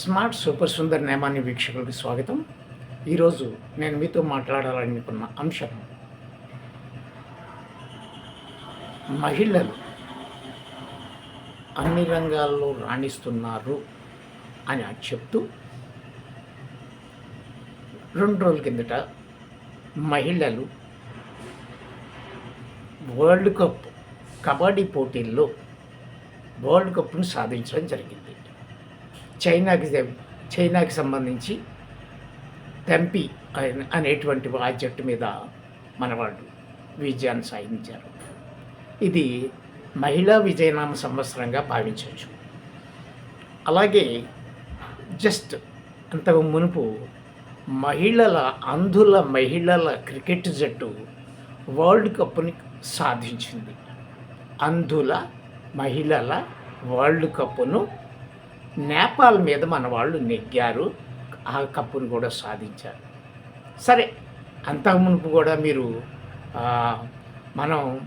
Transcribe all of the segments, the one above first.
Smart super Sundar నేమాన్ని వీక్షకులకు స్వాగతం. ఈరోజు నేను మీతో మాట్లాడాలనుకున్న అంశం మహిళలు అన్ని రంగాల్లో రాణిస్తున్నారు అని చెప్తూ రెండు రోజుల కిందట మహిళలు వరల్డ్ కప్ కబడ్డీ పోటీల్లో వరల్డ్ కప్ను సాధించడం జరిగింది. చైనాకి చైనాకి సంబంధించి తెంపి అనేటువంటి ఆ జట్టు మీద మనవాళ్ళు విజయాన్ని సాధించారు. ఇది మహిళా విజయనామ సంవత్సరంగా భావించవచ్చు. అలాగే జస్ట్ అంతకు మునుపు మహిళల అంధుల మహిళల క్రికెట్ జట్టు వరల్డ్ కప్ని సాధించింది. అంధుల మహిళల వరల్డ్ కప్ను నేపాల్ మీద మన వాళ్ళు నెగ్గారు ఆ కప్పును కూడా సాధించారు. సరే అంతకు మునుపు కూడా మీరు మనం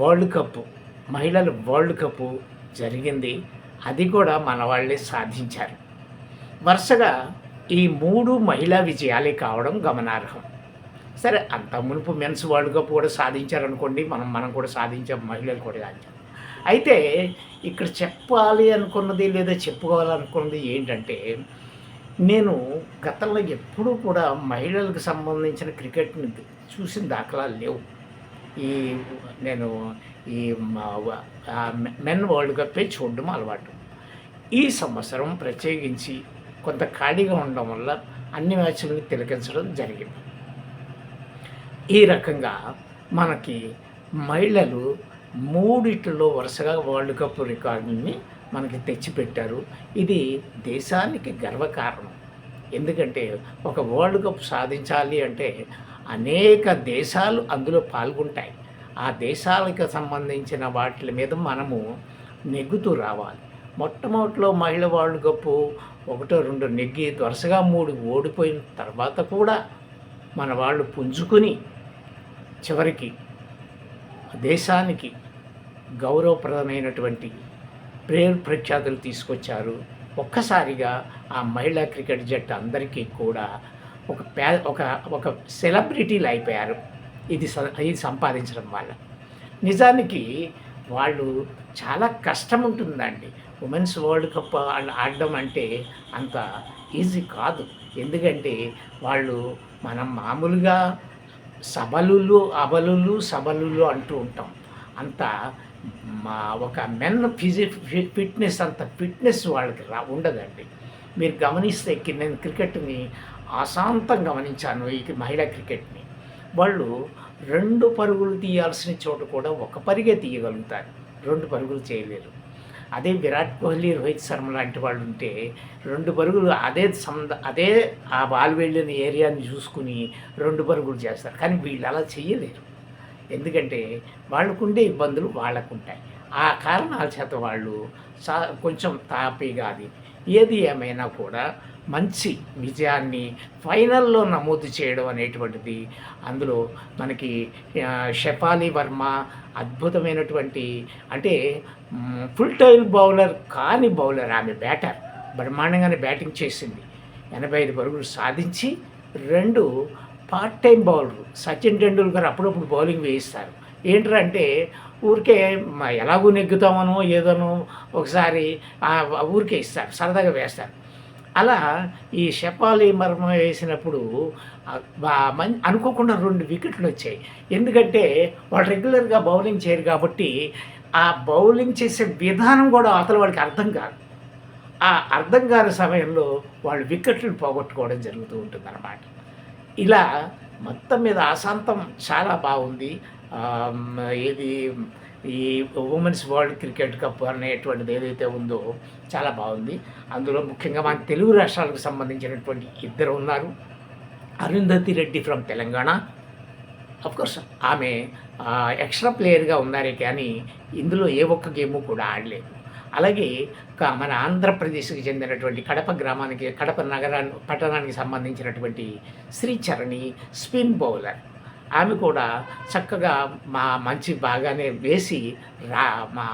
వరల్డ్ కప్ మహిళల వరల్డ్ కప్ జరిగింది అది కూడా మన వాళ్ళే సాధించారు. వరుసగా ఈ మూడు మహిళా విజయాలే కావడం గమనార్హం. సరే అంత మునుపు మెన్స్ వరల్డ్ కప్ కూడా సాధించారనుకోండి మనం మనం కూడా సాధించాం మహిళలు కూడా సాధించాం. అయితే ఇక్కడ చెప్పాలి అనుకున్నది లేదా చెప్పుకోవాలనుకున్నది ఏంటంటే నేను గతంలో ఎప్పుడూ కూడా మహిళలకు సంబంధించిన క్రికెట్ని చూసిన దాఖలాలు లేవు. ఈ నేను ఈ మా- మెన్ వరల్డ్ కప్పే చూడడం అలవాటు. ఈ సంవత్సరం ప్రత్యేకించి కొంత ఖాళీగా ఉండడం వల్ల అన్ని మ్యాచ్లను తిలకించడం జరిగింది. ఈ రకంగా మనకి మహిళలు మూడిట్లో వరుసగా వరల్డ్ కప్ రికార్డుని మనకి తెచ్చిపెట్టారు. ఇది దేశానికి గర్వకారణం. ఎందుకంటే ఒక వరల్డ్ కప్ సాధించాలి అంటే అనేక దేశాలు అందులో పాల్గొంటాయి. ఆ దేశాలకు సంబంధించిన వాటి మీద మనము నెగ్గుతూ రావాలి. మొట్టమొదటిలో మహిళ వరల్డ్ కప్ ఒకటో రెండు నెగ్గి వరుసగా మూడు ఓడిపోయిన తర్వాత కూడా మన వాళ్ళు పుంజుకుని చివరికి దేశానికి గౌరవప్రదమైనటువంటి ప్రేర్ ప్రఖ్యాతులు తీసుకొచ్చారు. ఒక్కసారిగా ఆ మహిళా క్రికెట్ జట్టు అందరికీ కూడా ఒక పే ఒక ఒక సెలబ్రిటీలు అయిపోయారు ఇది స- ఇది సంపాదించడం వల్ల. నిజానికి వాళ్ళు చాలా కష్టం ఉంటుందండి ఉమెన్స్ వరల్డ్ కప్ ఆడడం అంటే అంత ఈజీ కాదు. ఎందుకంటే వాళ్ళు మనం మామూలుగా సబలులు అబలులు సబలులు అంటూ ఉంటాం. అంత మా ఒక మెన్ ఫిజి ఫిట్నెస్ అంత ఫిట్నెస్ వాళ్ళకి రా ఉండదండి. మీరు గమనిస్తే నేను క్రికెట్ని అశాంతం గమనించాను ఈ మహిళా క్రికెట్ని. వాళ్ళు రెండు పరుగులు తీయాల్సిన చోట కూడా ఒక పరిగే తీయగలుగుతారు. రెండు పరుగులు చేయలేరు. అదే విరాట్ కోహ్లీ రోహిత్ శర్మ లాంటి వాళ్ళు ఉంటే రెండు పరుగులు అదే సంద అదే ఆ బాల్ వెళ్ళిన ఏరియాని చూసుకుని రెండు పరుగులు చేస్తారు. కానీ వీళ్ళు అలా చేయలేరు. ఎందుకంటే వాళ్ళకుండే ఇబ్బందులు వాళ్ళకుంటాయి. ఆ కారణాల చేత వాళ్ళు సా కొంచెం తాపీగా అది. ఏది ఏమైనా కూడా మంచి విజయాన్ని ఫైనల్లో నమోదు చేయడం అనేటువంటిది అందులో మనకి ఆ, షెఫాలి వర్మ అద్భుతమైనటువంటి అంటే ఫుల్ టైల్ బౌలర్ కాని బౌలర్ ఆమె బ్యాటర్. బ్రహ్మాండంగానే బ్యాటింగ్ చేసింది. ఎనభై ఐదు పరుగులు సాధించి రెండు part time bowler. Sachin Tendulkar అప్పుడప్పుడు బౌలింగ్ వేయిస్తారు. ఏంటంటే అంటే ఊరికే మ- ఎలాగూ నెగ్గుతామనో ఏదోనో ఒకసారి ఊరికే ఇస్తారు సరదాగా వేస్తారు. అలా ఈ షెపాలి మర్మ వేసినప్పుడు అనుకోకుండా రెండు వికెట్లు వచ్చాయి. ఎందుకంటే వాళ్ళు రెగ్యులర్గా బౌలింగ్ చేయరు కాబట్టి ఆ బౌలింగ్ చేసే విధానం కూడా అవతల వాళ్ళకి అర్థం కాదు. ఆ అర్థం కాని సమయంలో వాళ్ళు వికెట్లు పోగొట్టుకోవడం జరుగుతూ ఉంటుందన్నమాట. ఇలా మొత్తం మీద అశాంతం చాలా బాగుంది. ఇది ఈ ఉమెన్స్ వరల్డ్ క్రికెట్ కప్ అనేటువంటిది ఏదైతే ఉందో చాలా బాగుంది. అందులో ముఖ్యంగా మన తెలుగు రాష్ట్రాలకు సంబంధించినటువంటి ఇద్దరు ఉన్నారు. అరుంధతి రెడ్డి ఫ్రమ్ తెలంగాణ. కోర్స్ ఆమె ఎక్స్ట్రా ప్లేయర్గా ఉన్నారే కానీ ఇందులో ఏ ఒక్క గేము కూడా ఆడలేదు. అలాగే మన ఆంధ్రప్రదేశ్కి చెందినటువంటి కడప గ్రామానికి కడప నగరాన్ని పట్టణానికి సంబంధించినటువంటి శ్రీచరణి స్పిన్ బౌలర్. ఆమె కూడా చక్కగా మా మంచి బాగానే వేసి రా మా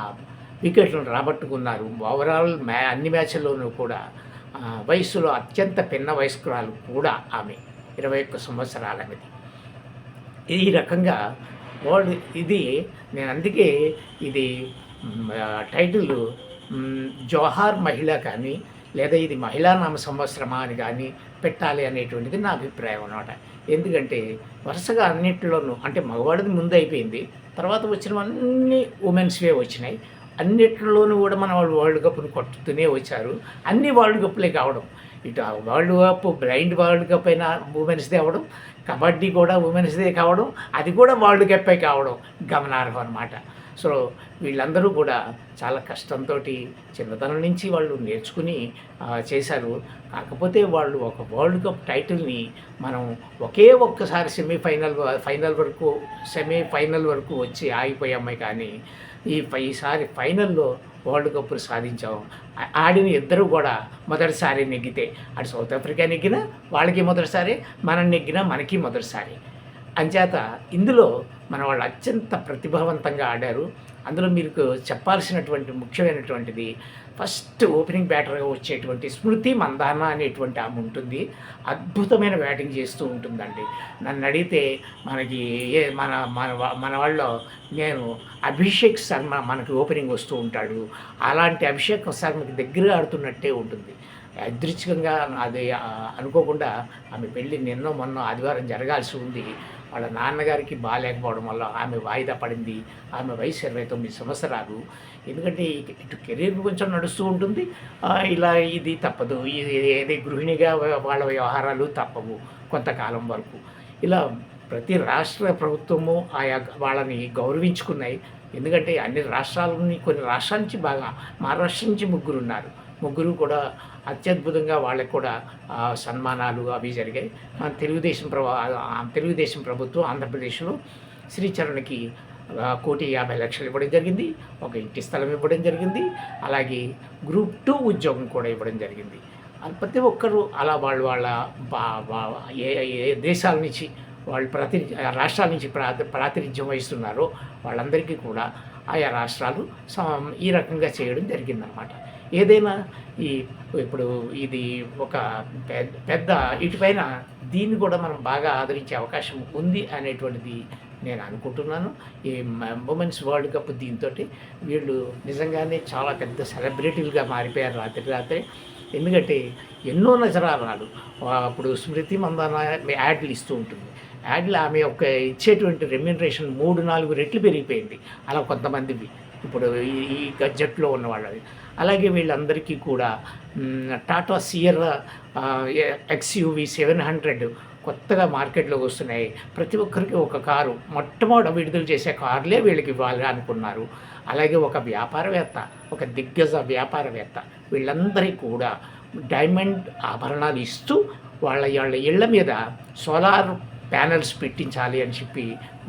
వికెట్లను రాబట్టుకున్నారు. ఓవరాల్ మ్యా అన్ని మ్యాచ్ల్లోనూ కూడా వయసులో అత్యంత పిన్న వయస్కురాలు కూడా ఆమె ఇరవై ఒక్క సంవత్సరాలమిది. ఈ రకంగా వరల్డ్ ఇది నేను అందుకే ఇది టైటిల్ జోహార్ మహిళ కానీ లేదా ఇది మహిళా నామ సంవత్సరమా అని కానీ పెట్టాలి అనేటువంటిది నా అభిప్రాయం అనమాట ఎందుకంటే వరుసగా అన్నింటిలోనూ అంటే మగవాడిది ముందు అయిపోయింది తర్వాత వచ్చినవన్నీ ఉమెన్స్వే వచ్చినాయి. అన్నిటిలోనూ కూడా మన వాళ్ళు వరల్డ్ కప్ని కొట్టుతూనే వచ్చారు. అన్ని వరల్డ్ కప్లే కావడం. ఇటు world cup blind world cup అయినా ఉమెన్స్దే అవ్వడం కబడ్డీ కూడా ఉమెన్స్దే కావడం అది కూడా వరల్డ్ కప్పే కావడం గమనార్హం అనమాట సో వీళ్ళందరూ కూడా చాలా కష్టంతో చిన్నతనం నుంచి వాళ్ళు నేర్చుకుని చేశారు. కాకపోతే వాళ్ళు ఒక వరల్డ్ కప్ టైటిల్ని మనం ఒకే ఒక్కసారి సెమీఫైనల్ ఫైనల్ వరకు సెమీఫైనల్ వరకు వచ్చి ఆగిపోయామే కానీ ఈ ఈసారి ఫైనల్లో వరల్డ్ కప్ సాధించాం. ఆడిన ఇద్దరు కూడా మొదటిసారి నెగ్గితే అటు సౌత్ ఆఫ్రికా నెగ్గినా వాళ్ళకి మొదటిసారి మనం నెగ్గినా మనకి మొదటిసారి. అంచేత ఇందులో మన వాళ్ళు అత్యంత ప్రతిభావంతంగా ఆడారు. అందులో మీకు చెప్పాల్సినటువంటి ముఖ్యమైనటువంటిది ఫస్ట్ ఓపెనింగ్ బ్యాటర్గా వచ్చేటువంటి స్మృతి మందాన అనేటువంటి ఆమె ఉంటుంది. అద్భుతమైన బ్యాటింగ్ చేస్తూ ఉంటుందండి. నన్ను అడిగితే మనకి ఏ మన మన మన వాళ్ళ నేను అభిషేక్ శర్మ మనకి ఓపెనింగ్ వస్తూ ఉంటాడు. అలాంటి అభిషేక్ శర్మకి దగ్గర ఆడుతున్నట్టే ఉంటుంది. యాదృచ్ఛికంగా అది అనుకోకుండా ఆమె పెళ్ళి నిన్నో మొన్న ఆదివారం జరగాల్సి ఉంది. వాళ్ళ నాన్నగారికి బాగాలేకపోవడం వల్ల ఆమె వాయిదా పడింది ఆమె వయసు ఇరవై తొమ్మిది సంవత్సరాలు. ఎందుకంటే ఇటు- కెరీర్ కొంచెం నడుస్తూ ఉంటుంది. ఇలా ఇది తప్పదు. ఇది ఏది గృహిణిగా వాళ్ళ వ్యవహారాలు తప్పవు కొంతకాలం వరకు. ఇలా ప్రతి రాష్ట్ర ప్రభుత్వము ఆయా వాళ్ళని గౌరవించుకున్నాయి. ఎందుకంటే అన్ని రాష్ట్రాలని కొన్ని రాష్ట్రాల నుంచి బాగా మహారాష్ట్ర నుంచి ముగ్గురు ఉన్నారు. ముగ్గురు కూడా అత్యద్భుతంగా వాళ్ళకి కూడా సన్మానాలు అవి జరిగాయి. మన తెలుగుదేశం ప్రభు తెలుగుదేశం ప్రభుత్వం ఆంధ్రప్రదేశ్లో శ్రీచరణ్కి కోటి యాభై లక్షలు ఇవ్వడం జరిగింది. ఒక ఇంటి స్థలం ఇవ్వడం జరిగింది. అలాగే గ్రూప్ టూ ఉద్యోగం కూడా ఇవ్వడం జరిగింది. ప్రతి ఒక్కరూ అలా వాళ్ళు వాళ్ళ ఏ ఏ దేశాల నుంచి వాళ్ళు ప్రాతి రాష్ట్రాల నుంచి ప్రాతి ప్రాతినిధ్యం వహిస్తున్నారో వాళ్ళందరికీ కూడా ఆయా రాష్ట్రాలు ఈ రకంగా చేయడం జరిగిందనమాట ఏదైనా ఈ ఇప్పుడు ఇది ఒక పెద్ద పెద్ద ఇటుపైన దీన్ని కూడా మనం బాగా ఆదరించే అవకాశం ఉంది అనేటువంటిది నేను అనుకుంటున్నాను. ఈ ఉమెన్స్ వరల్డ్ కప్ దీంతో వీళ్ళు నిజంగానే చాలా పెద్ద సెలబ్రిటీలుగా మారిపోయారు రాత్రి రాత్రి. ఎందుకంటే ఎన్నో నజరాలు అప్పుడు స్మృతి మందాన యాడ్లు ఇస్తూ ఉంటుంది. యాడ్లు ఆమె యొక్క ఇచ్చేటువంటి రెమ్యూనరేషన్ మూడు నాలుగు రెట్లు పెరిగిపోయింది. అలా కొంతమందివి. ఇప్పుడు ఈ గడ్జెట్లో ఉన్న వాళ్ళది. అలాగే వీళ్ళందరికీ కూడా Tata Sierra XUV seven hundred కొత్తగా మార్కెట్లోకి వస్తున్నాయి. ప్రతి ఒక్కరికి ఒక కారు మొట్టమొదట విడుదల చేసే కార్లే వీళ్ళకి ఇవ్వాలి అనుకున్నారు. అలాగే ఒక వ్యాపారవేత్త ఒక దిగ్గజ వ్యాపారవేత్త వీళ్ళందరికీ కూడా డైమండ్ ఆభరణాలు ఇస్తూ వాళ్ళ వాళ్ళ ఇళ్ళ మీద సోలార్ ప్యానెల్స్ పెట్టించాలి అని చెప్పి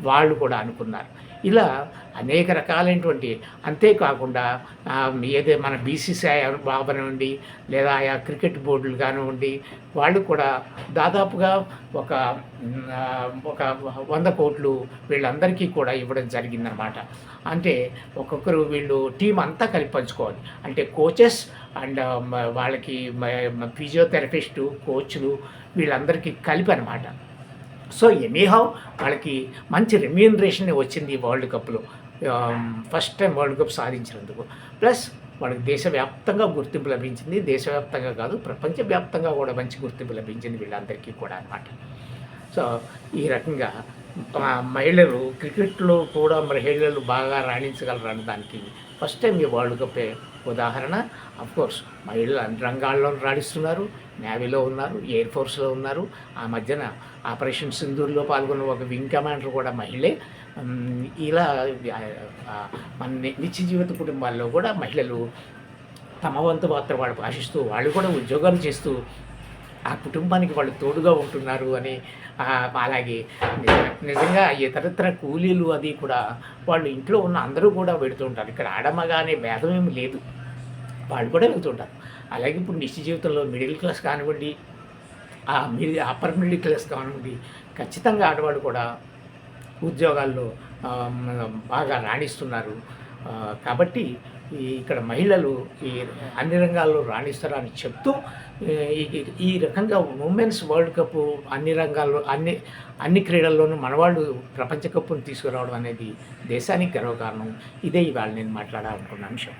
వాళ్ళు కూడా అనుకున్నారు. ఇలా అనేక రకాలైనటువంటి అంతేకాకుండా ఏదే మన బీసీసీఐ అవనివ్వండి లేదా ఆయా క్రికెట్ బోర్డులు కానివ్వండి వాళ్ళు కూడా దాదాపుగా ఒక ఒక వంద కోట్లు వీళ్ళందరికీ కూడా ఇవ్వడం జరిగిందనమాట అంటే ఒక్కొక్కరు వీళ్ళు టీం అంతా కలిపి పంచుకోవాలి. అంటే కోచెస్ అండ్ వాళ్ళకి ఫిజియోథెరపిస్టు కోచ్లు వీళ్ళందరికీ కలిపి అనమాట సో ఎనీహౌ వాళ్ళకి మంచి రెమ్యూనరేషన్ వచ్చింది ఈ వరల్డ్ కప్లో ఫస్ట్ టైం వరల్డ్ కప్ సాధించినందుకు. ప్లస్ వాళ్ళకి దేశవ్యాప్తంగా గుర్తింపు లభించింది. దేశవ్యాప్తంగా కాదు ప్రపంచవ్యాప్తంగా కూడా మంచి గుర్తింపు లభించింది వీళ్ళందరికీ కూడా అనమాట సో ఈ రకంగా మహిళలు క్రికెట్లో కూడా మహిళలు బాగా రాణించగలరు దానికి ఫస్ట్ టైం ఈ వరల్డ్ కప్పే ఉదాహరణ. కోర్స్ మహిళలు అన్ని రంగాల్లో రాణిస్తున్నారు నేవీలో ఉన్నారు ఎయిర్ ఫోర్స్లో ఉన్నారు. ఆ మధ్యన ఆపరేషన్ సింధూర్లో పాల్గొన్న ఒక వింగ్ కమాండర్ కూడా మహిళే. ఇలా మన నిత్య జీవిత కుటుంబాల్లో కూడా మహిళలు తమ వంతు పాత్ర వాళ్ళు భాషిస్తూ వాళ్ళు కూడా ఉద్యోగాలు చేస్తూ ఆ కుటుంబానికి వాళ్ళు తోడుగా ఉంటున్నారు అని అలాగే నిజంగా ఇతరత్ర కూలీలు అది కూడా వాళ్ళు ఇంట్లో ఉన్న అందరూ కూడా వెళుతూ ఉంటారు. ఇక్కడ ఆడమగానే భేదం ఏమి లేదు. వాళ్ళు కూడా వెళ్తుంటారు అలాగే ఇప్పుడు నిత్య జీవితంలో మిడిల్ క్లాస్ కానివ్వండి ఆ మిడిల్ అప్పర్ మిడిల్ క్లాస్ కానివ్వండి ఖచ్చితంగా ఆడవాళ్ళు కూడా ఉద్యోగాల్లో బాగా రాణిస్తున్నారు. కాబట్టి ఈ ఇక్కడ మహిళలు ఈ అన్ని రంగాల్లో రాణిస్తారని చెప్తూ ఈ- ఈ- ఈ రకంగా ఉమెన్స్ వరల్డ్ కప్ అన్ని రంగాల్లో అన్ని అన్ని క్రీడల్లోనూ మనవాళ్ళు ప్రపంచ కప్పును తీసుకురావడం అనేది దేశానికి గర్వకారణం. ఇదే ఇవాళ నేను మాట్లాడాలనుకున్న అంశం.